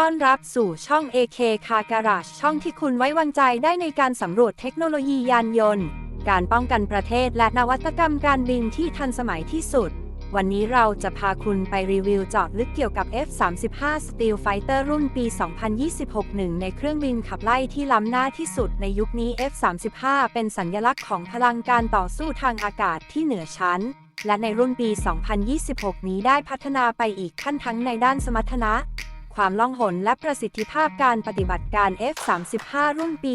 ต้อนรับสู่ช่อง AK Car Garage ช่องที่คุณไว้วางใจได้ในการสำรวจเทคโนโลยียานยนต์ การป้องกันประเทศและนวัตกรรมการบินที่ทันสมัยที่สุด วันนี้เราจะพาคุณไปรีวิวเจาะลึกเกี่ยวกับ F-35 Steel Fighter รุ่นปี 2026หนึ่งในเครื่องบินขับไล่ที่ล้ำหน้าที่สุดในยุคนี้ F-35 เป็นสัญลักษณ์ของพลังการต่อสู้ทางอากาศที่เหนือชั้นและในรุ่นปี 2026 นี้ได้พัฒนาไปอีกขั้นทั้งในด้านสมรรถนะ ความล่องหนและประสิทธิภาพการปฏิบัติการ F-35 รุ่นปี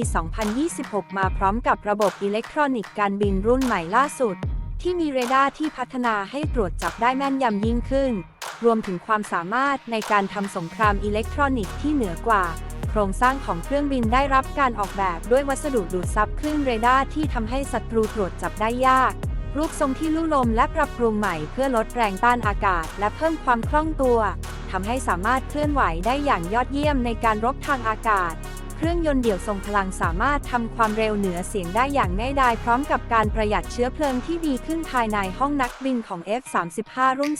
2026 มาพร้อมกับระบบอิเล็กทรอนิกส์การบินรุ่นใหม่ล่าสุด ที่มีเรดาร์ที่พัฒนาให้ตรวจจับได้แม่นยำยิ่งขึ้น รวมถึงความสามารถในการทำสงครามอิเล็กทรอนิกส์ที่เหนือกว่า โครงสร้างของเครื่องบินได้รับการออกแบบด้วยวัสดุดูดซับคลื่นเรดาร์ที่ทำให้ศัตรูตรวจจับได้ยากรูปทรงที่ลู่ลมและปรับปรุงใหม่เพื่อลดแรงต้านอากาศ และเพิ่มความคล่องตัว ทำให้สามารถเคลื่อนไหวได้อย่างยอดเยี่ยมในการรบทางอากาศ เครื่องยนต์เดี่ยวทรงพลังสามารถทำความเร็วเหนือเสียงได้อย่างง่ายดายพร้อมกับการประหยัดเชื้อเพลิงที่ดีขึ้นภายในห้องนักบินของ F-35 รุ่น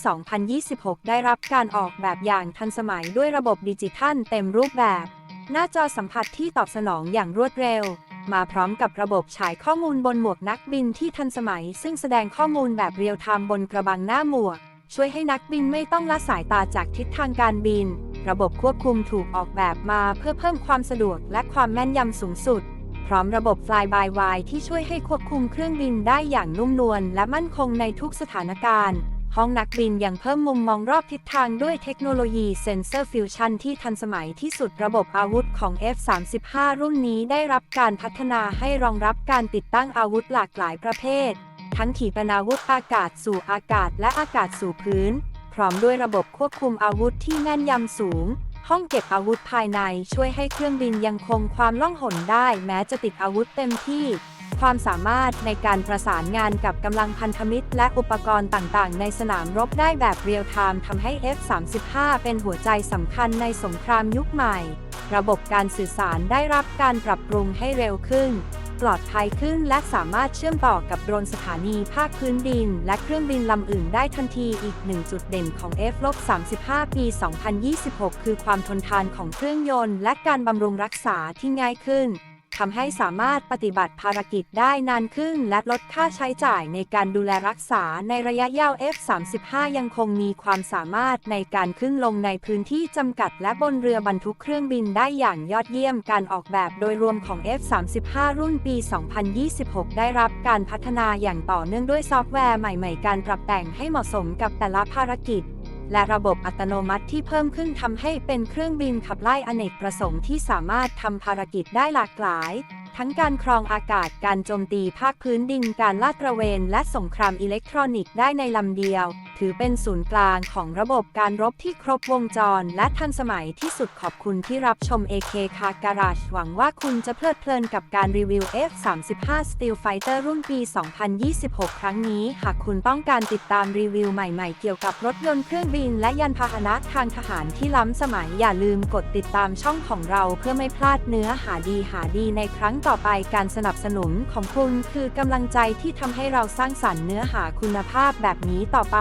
2026 ได้รับการออกแบบอย่างทันสมัยด้วยระบบดิจิทัลเต็มรูปแบบ หน้าจอสัมผัสที่ตอบสนองอย่างรวดเร็วมาพร้อมกับระบบฉายข้อมูลบนหมวกนักบินที่ทันสมัย ซึ่งแสดงข้อมูลแบบเรียลไทม์บนกระบังหน้าหมวก ช่วยให้นักบินไม่ต้องละสายตาจากทิศทางการบิน ระบบควบคุมถูกออกแบบมาเพื่อเพิ่มความสะดวกและความแม่นยำสูงสุด พร้อมระบบ Fly by Wire ที่ช่วยให้ควบคุมเครื่องบินได้อย่างนุ่มนวลและมั่นคงในทุกสถานการณ์ ห้องนักบินยังเพิ่มมุมมองรอบทิศทางด้วยเทคโนโลยีเซนเซอร์ฟิวชันที่ทันสมัยที่สุดระบบอาวุธของ F-35 รุ่นนี้ได้รับการพัฒนาให้รองรับการติดตั้งอาวุธหลากหลายประเภท ทั้งขีปนาวุธอากาศสู่อากาศและอากาศสู่พื้น พร้อมด้วยระบบควบคุมอาวุธที่แม่นยำสูง ห้องเก็บอาวุธภายในช่วยให้เครื่องบินยังคงความล่องหนได้แม้จะติดอาวุธเต็มที่ ความสามารถในการประสานงานกับกำลังพันธมิตร และอุปกรณ์ต่างๆ ในสนามรบได้แบบเรียลไทม์ทำให้ F-35 เป็นหัวใจสำคัญในสงครามยุคใหม่ ระบบการสื่อสารได้รับการปรับปรุงให้เร็วขึ้น ปลอดภัยขึ้น และสามารถเชื่อมต่อกับโดรนสถานีภาคพื้นดิน และเครื่องบินลำอื่นได้ทันทีอีกหนึ่งจุดเด่นของ F-35 ปี 2026 คือความทนทานของเครื่องยนต์ และการบำรุงรักษาที่ง่ายขึ้น ทำให้สามารถปฏิบัติภารกิจได้นานขึ้น และลดค่าใช้จ่ายในการดูแลรักษาในระยะยาว F-35 ยังคงมีความสามารถในการขึ้นลงในพื้นที่จำกัด และบนเรือบรรทุกเครื่องบินได้อย่างยอดเยี่ยมการออกแบบโดยรวมของ F-35 รุ่นปี 2026 ได้รับการพัฒนาอย่างต่อเนื่องด้วยซอฟต์แวร์ใหม่ ๆ การปรับแต่งให้เหมาะสมกับแต่ละภารกิจ และระบบอัตโนมัติที่เพิ่มขึ้นทำให้เป็นเครื่องบินขับไล่อเนกประสงค์ที่สามารถทำภารกิจได้หลากหลาย ทั้งการครองอากาศ การโจมตีภาคพื้นดิน การลาดตระเวน และสงครามอิเล็กทรอนิกส์ได้ในลำเดียว ถือเป็นศูนย์กลางของระบบการรบที่ครบวงจร และทันสมัยที่สุดขอบคุณที่รับชม AK Car Garage หวังว่าคุณจะเพลิดเพลินกับการรีวิว F-35 Steel Fighter รุ่นปี 2026 ครั้งนี้ หากคุณต้องการติดตามรีวิวใหม่ๆ เกี่ยวกับรถยนต์เครื่องบิน และยานพาหนะทางทหารที่ล้ำสมัยอย่าลืมกดติดตามช่องของเราเพื่อไม่พลาดเนื้อหาดีหาดีในครั้งต่อต่อไปการสนับสนุนของคุณคือกำลังใจที่ทำให้เราสร้างสรรค์เนื้อหาคุณภาพแบบนี้ต่อไป